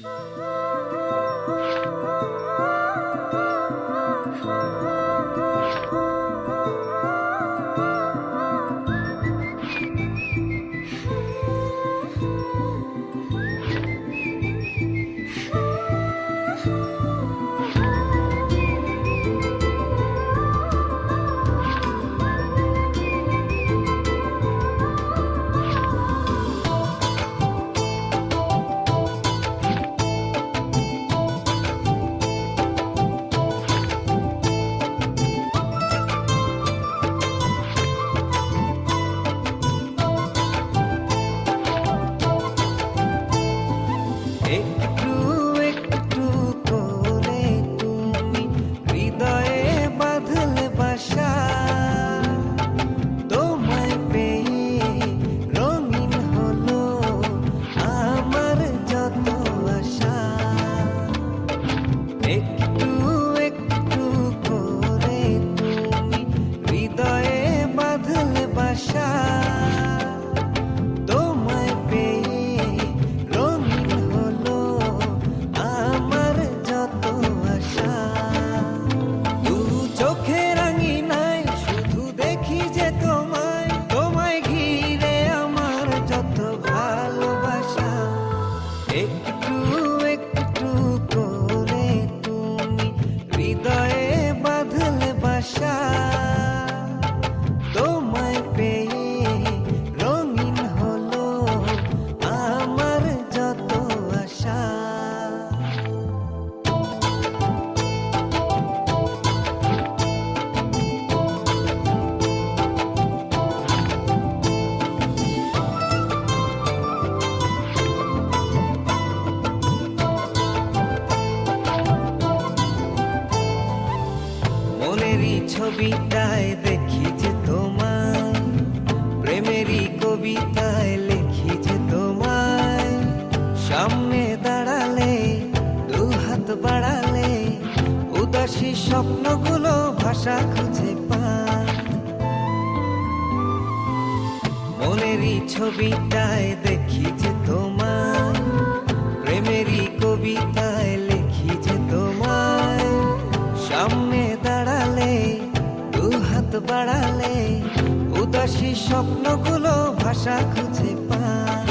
oh মনেরই ছবিটায় দেখি যে তোমায়, প্রেমেরই কবিতায় লিখি যে তোমায়। সামনে দাঁড়ালে দু হাত বাড়ালে, উদাসী স্বপ্নগুলো ভাষা খুঁজে পায়। মনেরই ছবিটায় দেখি আড়ালে উদাসী স্বপ্নগুলো ভাষা খুঁজে পায়।